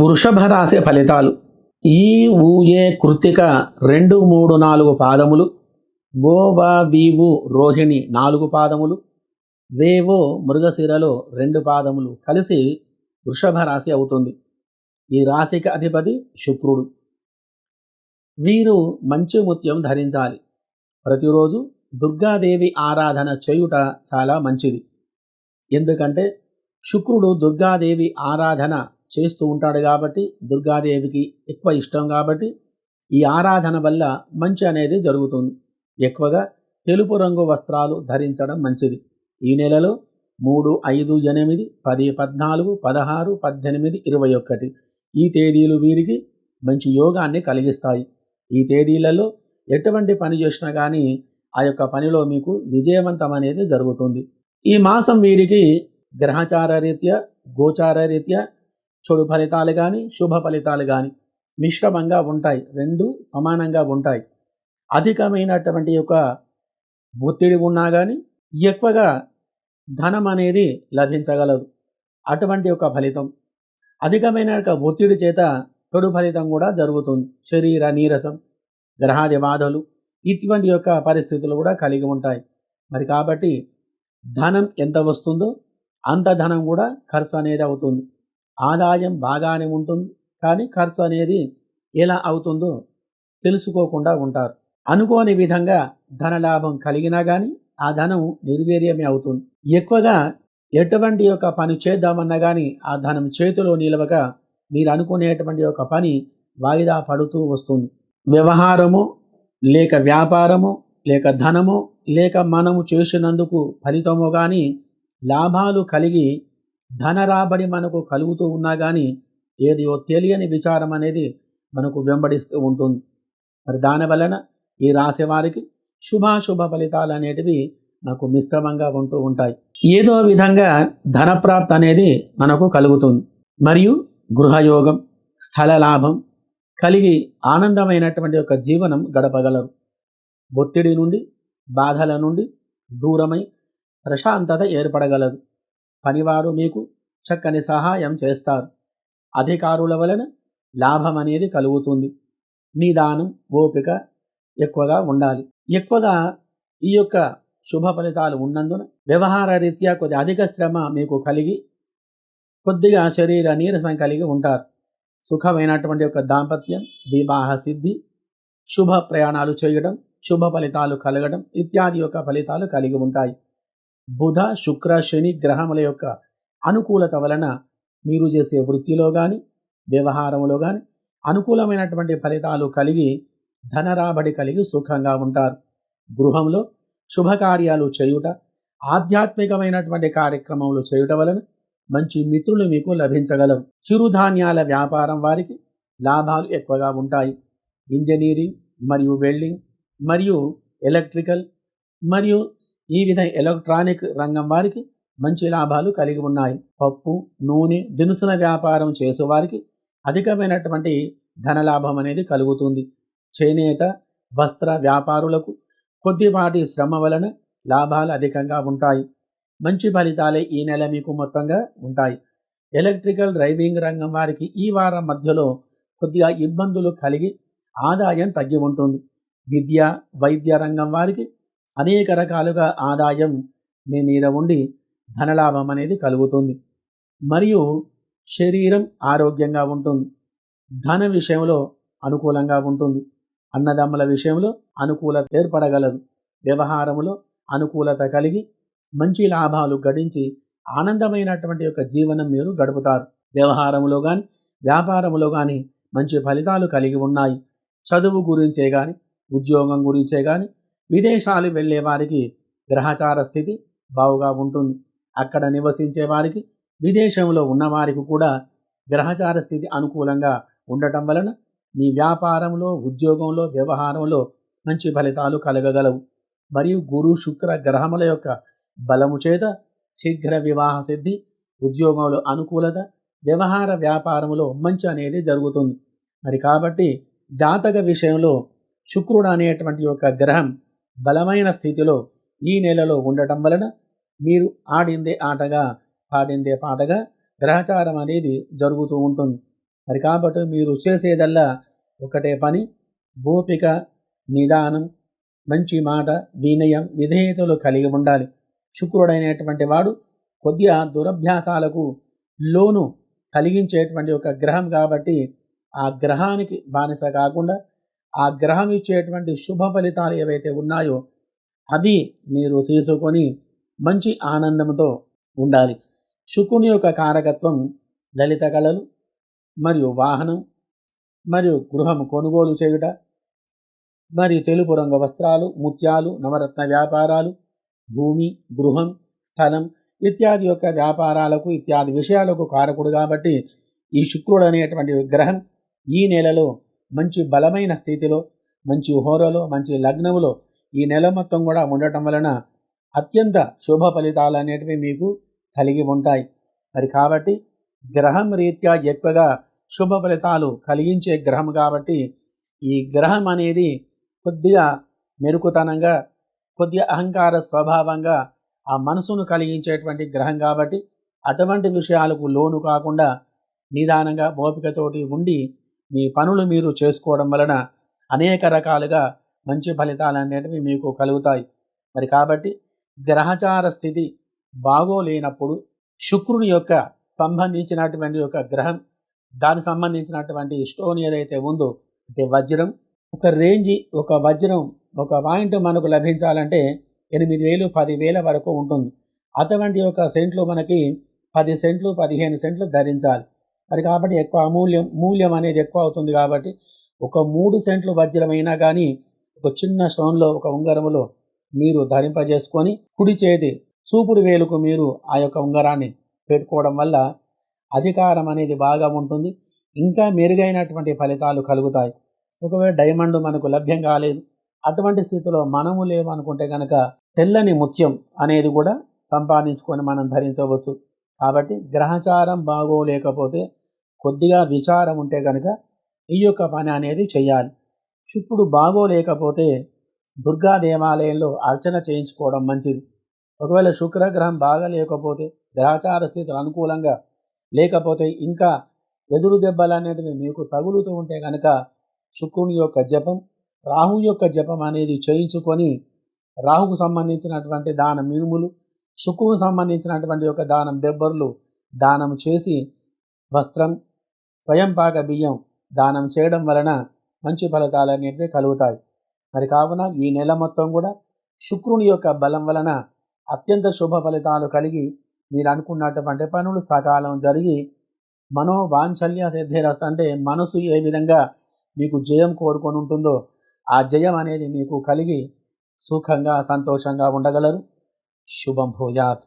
వృషభ రాశి ఫలితాలు. ఈ ఊఏ కృతిక రెండు మూడు నాలుగు పాదములు. ఓ వా బీవు రోహిణి నాలుగు పాదములు. వేవో మృగశిరలో రెండు పాదములు కలిసి వృషభ రాశి అవుతుంది. ఈ రాశికి అధిపతి శుక్రుడు. వీరు మంచి ముత్యం ధరించాలి. ప్రతిరోజు దుర్గాదేవి ఆరాధన చేయుట చాలా మంచిది. ఎందుకంటే శుక్రుడు దుర్గాదేవి ఆరాధన చేస్తూ ఉంటాడు కాబట్టి దుర్గాదేవికి ఎక్కువ ఇష్టం కాబట్టి ఈ ఆరాధన వల్ల మంచి అనేది జరుగుతుంది. ఎక్కువగా తెలుపు రంగు వస్త్రాలు ధరించడం మంచిది. ఈ నెలలో మూడు ఐదు ఎనిమిది పది పద్నాలుగు పదహారు పద్దెనిమిది ఇరవై ఒకటి. ఈ తేదీలు వీరికి మంచి యోగాన్ని కలిగిస్తాయి. ఈ తేదీలలో ఎటువంటి పని చేసినా కానీ ఆ యొక్క పనిలో మీకు విజయవంతం అనేది జరుగుతుంది. ఈ మాసం వీరికి గ్రహచార రీత్యా గోచార రీత్యా చెడు ఫలితాలు కానీ శుభ ఫలితాలు కానీ మిశ్రమంగా ఉంటాయి. రెండు సమానంగా ఉంటాయి. అధికమైనటువంటి యొక్క ఒత్తిడి ఉన్నా కానీ ఎక్కువగా ధనం అనేది లభించగలదు. అటువంటి యొక్క ఫలితం. అధికమైన యొక్క ఒత్తిడి చేత చెడు ఫలితం కూడా జరుగుతుంది. శరీర నీరసం గ్రహాది బాధలు ఇటువంటి యొక్క పరిస్థితులు కూడా కలిగి ఉంటాయి. మరి కాబట్టి ధనం ఎంత వస్తుందో అంత ధనం కూడా ఖర్చు అనేది అవుతుంది. ఆదాయం బాగానే ఉంటుంది కానీ ఖర్చు అనేది ఎలా అవుతుందో తెలుసుకోకుండా ఉంటారు. అనుకోని విధంగా ధనలాభం కలిగినా కానీ ఆ ధనం నిర్వీర్యమే అవుతుంది. ఎక్కువగా ఎటువంటి యొక్క పని చేద్దామన్నా కానీ ఆ ధనం చేతిలో నిలవక మీరు అనుకునేటువంటి ఒక పని వాయిదా పడుతూ వస్తుంది. వ్యవహారము లేక వ్యాపారము లేక ధనము లేక మనము చేసినందుకు ఫలితము కానీ లాభాలు కలిగి ధన రాబడి మనకు కలుగుతూ ఉన్నా కానీ ఏదియో తెలియని విచారం అనేది మనకు వెంబడిస్తూ ఉంటుంది. మరి దాని వలన ఈ రాశి వారికి శుభాశుభ ఫలితాలు అనేటివి నాకు మిశ్రమంగా ఉంటూ ఉంటాయి. ఏదో విధంగా ధనప్రాప్తి అనేది మనకు కలుగుతుంది. మరియు గృహయోగం స్థల లాభం కలిగి ఆనందమైనటువంటి యొక్క జీవనం గడపగలరు. ఒత్తిడి నుండి బాధల నుండి దూరమై ప్రశాంతత ఏర్పడగలదు. పనివారు మీకు చక్కని సహాయం చేస్తారు. అధికారుల వలన లాభం అనేది కలుగుతుంది. నిదానం ఓపిక ఎక్కువగా ఉండాలి. ఎక్కువగా ఈ యొక్క శుభ ఫలితాలు ఉన్నందున వ్యవహార రీత్యా కొద్ది అధిక శ్రమ మీకు కలిగి కొద్దిగా శరీర నీరసం కలిగి ఉంటారు. సుఖమైనటువంటి యొక్క దాంపత్యం వివాహ సిద్ధి శుభ ప్రయాణాలు చేయడం శుభ ఫలితాలు కలగడం ఇత్యాది యొక్క ఫలితాలు కలిగి ఉంటాయి. బుధ శుక్ర శని గ్రహముల యొక్క అనుకూలత వలన మీరు చేసే వృత్తిలో కానీ వ్యవహారంలో కానీ అనుకూలమైనటువంటి ఫలితాలు కలిగి ధన రాబడి కలిగి సుఖంగా ఉంటారు. గృహంలో శుభకార్యాలు చేయుట ఆధ్యాత్మికమైనటువంటి కార్యక్రమములు చేయుట వలన మంచి మిత్రులు మీకు లభించగలరు. చిరుధాన్యాల వ్యాపారం వారికి లాభాలు ఎక్కువగా ఉంటాయి. ఇంజనీరింగ్ మరియు వెల్డింగ్ మరియు ఎలక్ట్రికల్ మరియు ఈ విధ ఎలక్ట్రానిక్ రంగం వారికి మంచి లాభాలు కలిగి ఉన్నాయి. పప్పు నూనె దినుసుల వ్యాపారం చేసేవారికి అధికమైనటువంటి ధనలాభం అనేది కలుగుతుంది. చేనేత వస్త్ర వ్యాపారులకు కొద్దిపాటి శ్రమ వలన లాభాలు అధికంగా ఉంటాయి. మంచి ఫలితాలే ఈ నెల మీకు మొత్తంగా ఉంటాయి. ఎలక్ట్రికల్ డ్రైవింగ్ రంగం వారికి ఈ వారం మధ్యలో కొద్దిగా ఇబ్బందులు కలిగి ఆదాయం తగ్గి ఉంటుంది. విద్య వైద్య రంగం వారికి అనేక రకాలుగా ఆదాయం మీ మీద ఉండి ధనలాభం అనేది కలుగుతుంది. మరియు శరీరం ఆరోగ్యంగా ఉంటుంది. ధన విషయంలో అనుకూలంగా ఉంటుంది. అన్నదమ్ముల విషయంలో అనుకూలత ఏర్పడగలదు. వ్యవహారములో అనుకూలత కలిగి మంచి లాభాలు గడించి ఆనందమైనటువంటి యొక్క జీవనం మీరు గడుపుతారు. వ్యవహారములో కానీ వ్యాపారములో కానీ మంచి ఫలితాలు కలిగి ఉన్నాయి. చదువు గురించే కానీ ఉద్యోగం గురించే కానీ విదేశాలు వెళ్ళే వారికి గ్రహచార స్థితి బావుగా ఉంటుంది. అక్కడ నివసించే వారికి విదేశంలో ఉన్నవారికి కూడా గ్రహచార స్థితి అనుకూలంగా ఉండటం వలన మీ వ్యాపారంలో ఉద్యోగంలో వ్యవహారంలో మంచి ఫలితాలు కలగగలవు. మరియు గురు శుక్ర గ్రహముల యొక్క బలము చేత శీఘ్ర వివాహ సిద్ధి ఉద్యోగంలో అనుకూలత వ్యవహార వ్యాపారంలో మంచి అనేది జరుగుతుంది. మరి కాబట్టి జాతక విషయంలో శుక్రుడు అనేటువంటి యొక్క గ్రహం బలమైన స్థితిలో ఈ నెలలో ఉండటం వలన మీరు ఆడిందే ఆటగా పాడిందే పాటగా గ్రహచారం అనేది జరుగుతూ ఉంటుంది. మరి కాబట్టి మీరు చేసేదల్లా ఒకటే పని ఓపిక నిదానం మంచి మాట వినయం విధేయతలు కలిగి ఉండాలి. శుక్రుడైనటువంటి వాడు కొద్దిగా దురభ్యాసాలకు లోను కలిగించేటువంటి ఒక గ్రహం కాబట్టి ఆ గ్రహానికి బానిస కాకుండా ఆ గ్రహం ఇచ్చేటువంటి శుభ ఫలితాలు ఏవైతే ఉన్నాయో అవి మీరు తీసుకొని మంచి ఆనందంతో ఉండాలి. శుకుని యొక్క కారకత్వం లలిత కళలు మరియు వాహనం మరియు గృహం కొనుగోలు చేయుట మరియు తెలుపు రంగు వస్త్రాలు ముత్యాలు నవరత్న వ్యాపారాలు భూమి గృహం స్థలం ఇత్యాది యొక్క వ్యాపారాలకు ఇత్యాది విషయాలకు కారకుడు కాబట్టి ఈ శుక్రుడు అనేటువంటి గ్రహం ఈ నెలలో మంచి బలమైన స్థితిలో మంచి హోరలో మంచి లగ్నములో ఈ నెల మొత్తం కూడా ఉండటం వలన అత్యంత శుభ ఫలితాలు అనేటివి మీకు కలిగి ఉంటాయి. మరి కాబట్టి గ్రహం రీత్యా ఎక్కువగా శుభ ఫలితాలు కలిగించే గ్రహం కాబట్టి ఈ గ్రహం అనేది కొద్దిగా మెరుకుతనంగా కొద్దిగా అహంకార స్వభావంగా ఆ మనసును కలిగించేటువంటి గ్రహం కాబట్టి అటువంటి విషయాలకు లోను కాకుండా నిదానంగా ఓపికతోటి ఉండి మీ పనులు మీరు చేసుకోవడం వలన అనేక రకాలుగా మంచి ఫలితాలు అనేటివి మీకు కలుగుతాయి. మరి కాబట్టి గ్రహచార స్థితి బాగోలేనప్పుడు శుక్రుని యొక్క సంబంధించినటువంటి ఒక గ్రహం దానికి సంబంధించినటువంటి స్టోన్ ఏదైతే ఉందో అంటే వజ్రం ఒక రేంజి ఒక వజ్రం ఒక పాయింట్ మనకు లభించాలంటే ఎనిమిది వేలు పదివేల వరకు ఉంటుంది. అటువంటి ఒక సెంట్లు మనకి పది సెంట్లు పదిహేను సెంట్లు ధరించాలి. మరి కాబట్టి ఎక్కువ అమూల్యం మూల్యం అనేది ఎక్కువ అవుతుంది కాబట్టి ఒక మూడు సెంట్లు వజ్రమైనా కానీ ఒక చిన్న స్టోన్లో ఒక ఉంగరములో మీరు ధరింపజేసుకొని కుడి చేతి చూపుడు వేలుకు మీరు ఆ యొక్క ఉంగరాన్ని పెట్టుకోవడం వల్ల అధికారం అనేది బాగా ఉంటుంది. ఇంకా మెరుగైనటువంటి ఫలితాలు కలుగుతాయి. ఒకవేళ డైమండ్ మనకు లభ్యం కాలేదు. అటువంటి స్థితిలో మనము లేమనుకుంటే కనుక తెల్లని ముత్యం అనేది కూడా సంపాదించుకొని మనం ధరించవచ్చు. కాబట్టి గ్రహచారం బాగోలేకపోతే కొద్దిగా విచారం ఉంటే కనుక ఈ యొక్క పని అనేది చేయాలి శుక్రుడు బాగోలేకపోతే దుర్గా దేవాలయంలో అర్చన చేయించుకోవడం మంచిది. ఒకవేళ శుక్రగ్రహం బాగా లేకపోతే గ్రహచార స్థితులు అనుకూలంగా లేకపోతే ఇంకా ఎదురు దెబ్బలు అనేటివి మీకు తగులుతూ ఉంటే కనుక శుక్రుని యొక్క జపం రాహు యొక్క జపం అనేది చేయించుకొని రాహుకు సంబంధించినటువంటి దాన మినుములు శుక్రునికి సంబంధించినటువంటి యొక్క దానం దెబ్బర్లు దానం చేసి వస్త్రం స్వయంపాక బియ్యం దానం చేయడం వలన మంచి ఫలితాలు అనేటివి కలుగుతాయి. మరి కావున ఈ నెల మొత్తం కూడా శుక్రుని యొక్క బలం వలన అత్యంత శుభ ఫలితాలు కలిగి మీరు అనుకున్నటువంటి పనులు సకాలం జరిగి మనోవాంఛల్య సిద్ధిరస్ అంటే మనసు ఏ విధంగా మీకు జయం కోరుకొని ఉంటుందో ఆ జయం అనేది మీకు కలిగి సుఖంగా సంతోషంగా ఉండగలరు. శుభం భూయాత్